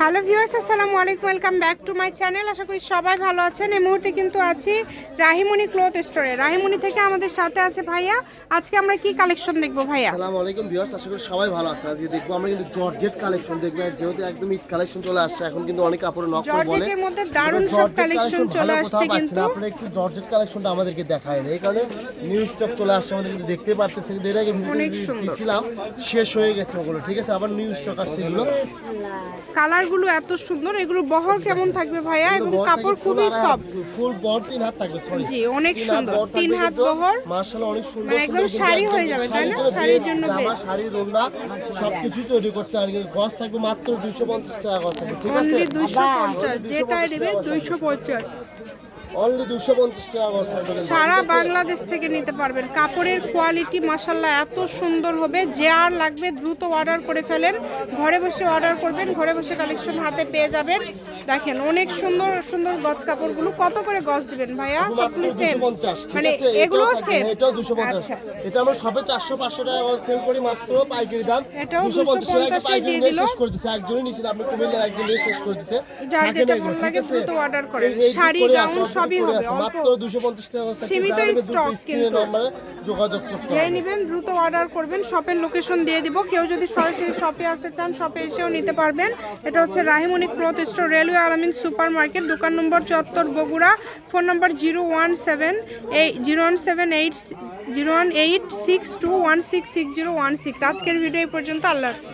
Hello viewers আসসালামু আলাইকুম welcome back to my channel. আশা করি সবাই ভালো আছেন। এই মুহূর্তে কিন্তু আছি রাহিমণি ক্লথ স্টোরে। রাহিমণি থেকে আমাদের সাথে আছে ভাইয়া। আজকে আমরা কি কালেকশন দেখব ভাইয়া? আসসালামু আলাইকুম ভিউয়ার্স আশা করি সবাই ভালো আছে আজকে দেখব আমরা কিন্তু জর্জেট কালেকশন দেখব। যেহেতু একদম ঈদ কালেকশন চলে আসছে এখন কিন্তু অনেক কাপড় নক করে বলে। জর্জেটের মধ্যে দারুণ সব কালেকশন চলে আসছে কিন্তু। আপনারা একটু জর্জেট কালেকশনটা আমাদেরকে দেখায় এই কারণে নিউ স্টক চলে আসছে আমাদের কিন্তু দেখতে পারতেছি এর আগে ভিডিও। দিয়েছিলাম শেষ হয়ে গেছে ওগুলো ঠিক আছে? আবার নিউ স্টক আসছে এগুলো। কালারগুলো এত সুন্দর এগুলো বহর কেমন থাকবে ভাইয়া? এবং কাপড় খুবই সফট ফুল বহর তিন হাত থাকবে জি অনেক সুন্দর। তিন হাত বহর মাশাআল্লাহ অনেক সুন্দর মানে একদম শাড়ি হয়ে যাবে তাই না? শাড়ির জন্য বেস্ট শাড়ি সবকিছু তৈরি করতে আর গস থাকবে মাত্র 250 টাকা গস থাকবে ঠিক আছে? 250 যেটা 250 সারা বাংলাদেশ থেকে নিতে পারবেন। কাপড়ের কোয়ালিটি মাসাল্লাহ এত সুন্দর হবে যে আর লাগবে দ্রুত অর্ডার করে ফেলেন। ঘরে বসে অর্ডার করবেন ঘরে বসে কালেকশন হাতে পেয়ে যাবেন। দেখেন অনেক সুন্দর সুন্দর গছ কাপড়গুলো। কত করে গছ দিবেন ভাইয়া? মানে এগুলো সেম এটাও 250 আচ্ছা। এটা আমরা সবে 400 500 টাকা সেল করি মাত্র পাইকারি দাম। 250 টাকা পাইকারি দিয়ে শেষ করে দিছে। একজনই নিছে আপনি কুমিল্লার একজন শেষ করে দিছে। যার যেটা ভালো লাগে দ্রুত অর্ডার করেন শাড়ি গাউন সব সবই হবে, মাত্র 250 টাকা সীমিত দ্রুত কিন্তু। নম্বরে যোগাযোগ করতে যে নেবেন দ্রুত অর্ডার করবেন শপের লোকেশন দিয়ে দিব। কেউ যদি সরাসরি শপে আসতে চান শপে এসেও নিতে পারবেন। এটা হচ্ছে Rahimoni cloth store railway Alamin super market দোকান নম্বর চত্বর Bogura. Phone number zero one seven এই zero one seven eight zero one eight six two one six six zero one six. আজকের ভিডিও এই পর্যন্ত আল্লাহ।